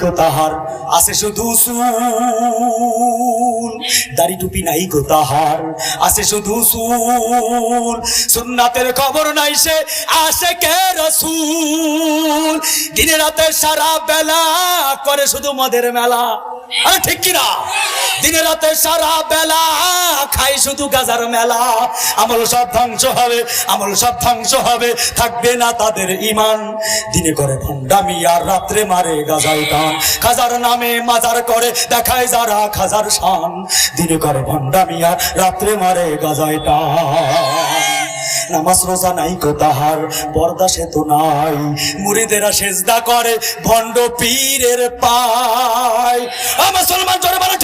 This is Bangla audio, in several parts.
টুপি তাহার, আছে শুধু চুল দাড়ি টুপি নাই গো তাহার, আছে শুধু চুল সুন্নাতের খবর নাই সে আসে কে রসুল। দিনে রাতে সারা বেলা করে শুধু মদের মেলা। আরে ঠিক কিনা? রাতে সারা বেলা খাই শুধু গাজার মেলা। আমল সব ধ্বংস হবে, আমল সব ধ্বংস হবে, থাকবে না তাদের ইমান দিনে করে ভণ্ডামি আর রাত্রে মারে গাজাই টান। খাজার নামে মাজার করে, দেখায় যারা খাজার শান। দিনে করে ভণ্ডামি আর রাত্রে মারে গাজাই নামাজ রোজা নাই কো তাহার, পর্দা সে তো নাই। মুড়িদেরা সেজদা করে, ভণ্ড পীরের পায়। আ মুসলমান জোরে বলো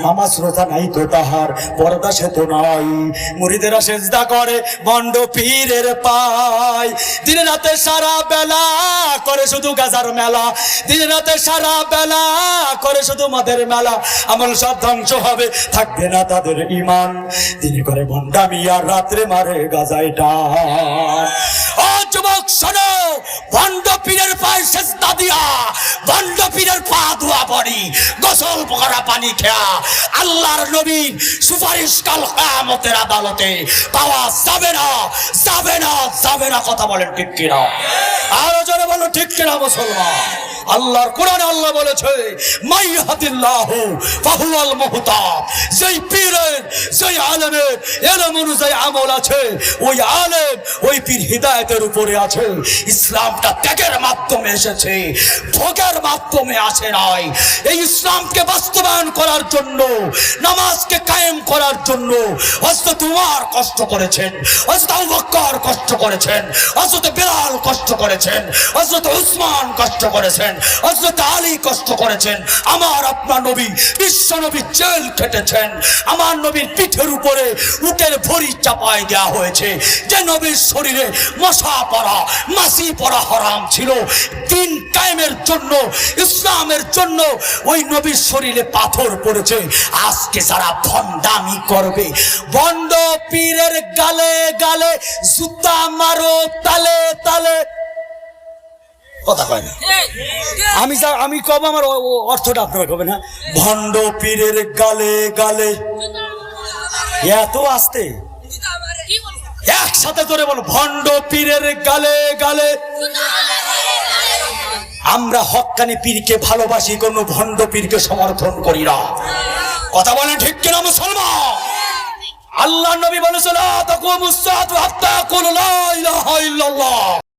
ঠিক শ্রোতা নাই তো তাহার, পর্দা সে তো নাই। মুড়িদেরা সেজদা করে ভণ্ড পীরের পায়। দিনে রাতে সারা বেলা করে শুধু গাজার মেলা। দিনে রাতে সারা বেলা করে শুধু মাদের মেলা। আমল সব ধ্বংস হবে, থাকবে না তাদের ইমান দিনে করে ভণ্ডামি আর রাত্রে মারে গাজায় শোনো ভণ্ড পীরের পায়ে সেজদা দিয়া ভণ্ড পীরের পা ধোয়া পড়ি গোসল করা পানি খেয়া, আল্লাহর নবীর সুপারিশ কাল কামতের আদালতে পাওয়া যাবে না যাবে না যাবে না কথা বলেন ঠিক কিনা? আরও জোরে বলো, ঠিক কিনা মুসলমান? আল্লাহর কোরআনে আল্লাহ বলেছে, মাই হাতিল্লাহ ফাহুয়াল মুহতাব যেই পীরের, যেই আলেমের এলম অনুযায়ী আমল আছে, ওই আলেম ওই পীর হিদায়তের উপরে আছে। ইসলামটা ত্যাগের মাধ্যমে এসেছে, ভোগের মাধ্যমে আসে নাই। এই ইসলামকে বাস্তবায়ন করার জন্য, নামাজকে কায়েম করার জন্য হজরত উমার কষ্ট করেছেন হজরত আবু কষ্ট করেছেন হজরত বেলাল কষ্ট করেছেন হজরত উসমান কষ্ট করেছেন। হজরত আলী কষ্ট করেছেন। আমার আপনার নবী বিশ্ব নবী জেল খেটেছেন। আমার নবীর পিঠের উপরে উটের ভরি চাপায় দেওয়া হয়েছে। যে নবীর শরীরে মশা পড়া মাসি পড়া হরাম ছিল। দিন কায়েমের জন্য, ইসলামের জন্য ওই নবীর শরীরে পাথর পড়েছে। আজকে যারা ভণ্ডামি করবে বন্ড পীরের গালে গালে জুতা মারো, তালে তালে কথা কয় না। আমি আমি কব আমার অর্থটা আপনারা কবেন না ভণ্ড পীরের গালে গালে। এত আসতে? একসাথে ধরে বলো, ভণ্ড পীরের গালে গালে। আমরা হক্কানি পীরকে ভালোবাসি, কোন ভণ্ড পীরকে সমর্থন করি না। কথা বলেন ঠিক কিনা মুসলমান? আল্লাহ নবী বলেছিল তকুমুস সাআতু হাত্তা ইল্লাল্লাহ।